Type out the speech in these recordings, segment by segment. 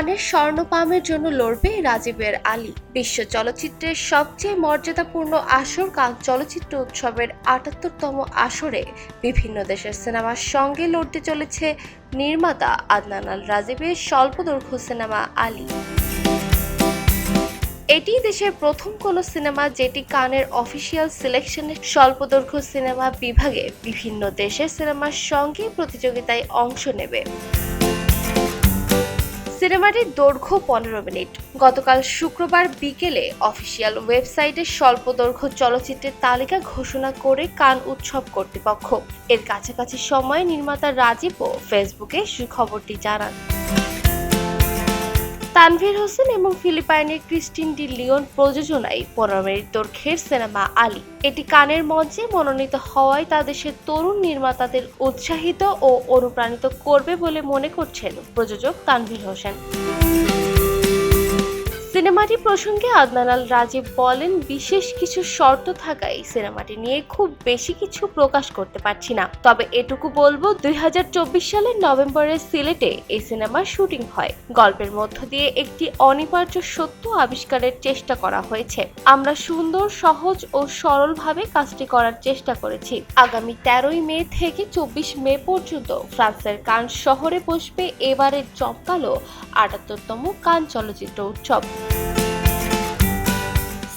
কানের স্বর্ণপামের জন্য লড়বে রাজীবের আলী। বিশ্ব চলচ্চিত্রের সবচেয়ে মর্যাদাপূর্ণ আসর কান চলচ্চিত্র উৎসবের আটাত্তরতম আসরে বিভিন্ন দেশের সিনেমার সঙ্গে লড়তে চলেছে নির্মাতা আদনান আল রাজীবের স্বল্পদৈর্ঘ্য সিনেমা আলী। এটি দেশের প্রথম কোনো সিনেমা যেটি কানের অফিসিয়াল সিলেকশনের স্বল্পদৈর্ঘ্য সিনেমা বিভাগে বিভিন্ন দেশের সিনেমার সঙ্গে প্রতিযোগিতায় অংশ নেবে। সিনেমাটির দৈর্ঘ্য পনেরো মিনিট। গতকাল শুক্রবার বিকেলে অফিসিয়াল ওয়েবসাইটে স্বল্প দৈর্ঘ্য চলচ্চিত্রের তালিকা ঘোষণা করে কান উৎসব কর্তৃপক্ষ। এর কাছাকাছি সময়ে নির্মাতা রাজীবও ফেসবুকে সুখবরটি জানান। তানভীর হোসেন এবং ফিলিপাইনের ক্রিস্টিন ডি লিওন প্রযোজনায় পনেরো দৈর্ঘ্যের সিনেমা আলী। এটি কানের মঞ্চে মনোনীত হওয়ায় তা দেশের তরুণ নির্মাতাদের উৎসাহিত ও অনুপ্রাণিত করবে বলে মনে করছেন প্রযোজক তানভীর হোসেন। সিনেমাটি প্রসঙ্গে আদনান আল রাজীব বলেন, বিশেষ কিছু শর্ত থাকায় সিনেমাটি নিয়ে খুব বেশি কিছু প্রকাশ করতে পারছি না। তবে এটুকু বলব, দুই হাজার চব্বিশ সালের নভেম্বরের সিলেটে এই সিনেমার শুটিং হয়। গল্পের মধ্য দিয়ে একটি অনিবার্য সত্য আবিষ্কারের চেষ্টা করা হয়েছে। আমরা সুন্দর, সহজ ও সরলভাবে কাজটি করার চেষ্টা করেছি। আগামী তেরোই মে থেকে চব্বিশ মে পর্যন্ত ফ্রান্সের কান শহরে বসবে এবারের জমকালো আটাত্তরতম কান চলচ্চিত্র উৎসব।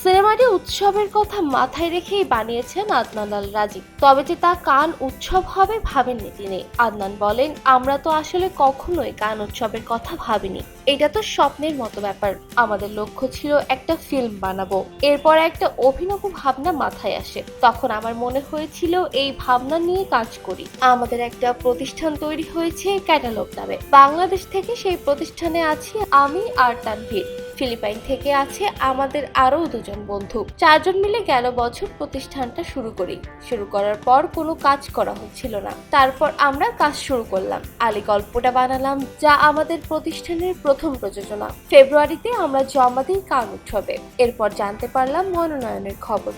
সিনেমাটি উৎসবের কথা মাথায় রেখেই বানিয়েছেন আদনান আল রাজীব তবে যে তা কান উৎসব হবে ভাবেননি তিনি। আদনান বলেন, আমরা তো আসলে কখনোই কান উৎসবের কথা ভাবিনি। এটা তো স্বপ্নের মতো ব্যাপার। আমাদের লক্ষ্য ছিল একটা ফিল্ম বানাবো। এরপর একটা অভিনব ভাবনা মাথায় আসে। তখন আমার মনে হয়েছিল এই ভাবনা নিয়ে কাজ করি। আমাদের একটা প্রতিষ্ঠান তৈরি হয়েছে ক্যাটালগ নামে। বাংলাদেশ থেকে সেই প্রতিষ্ঠানে আছি আমি আর তানভীর। ফিলিপাইন থেকে আছে আমাদের আরও দুজন বন্ধু। চারজন মিলে গেল বছর প্রতিষ্ঠানটা শুরু করি। শুরু করার পর কোনো কাজ করা হচ্ছিল না। তারপর আমরা কাজ শুরু করলাম। আলী গল্পটা বানালাম যা আমাদের প্রতিষ্ঠানের প্রথম প্রযোজনা। ফেব্রুয়ারিতে আমরা জমা দিই কান উৎসবে এরপর জানতে পারলাম মনোনয়নের খবর।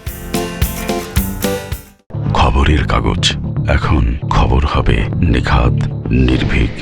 খবরের কাগজ। এখন খবর হবে নিখাত, নির্ভীক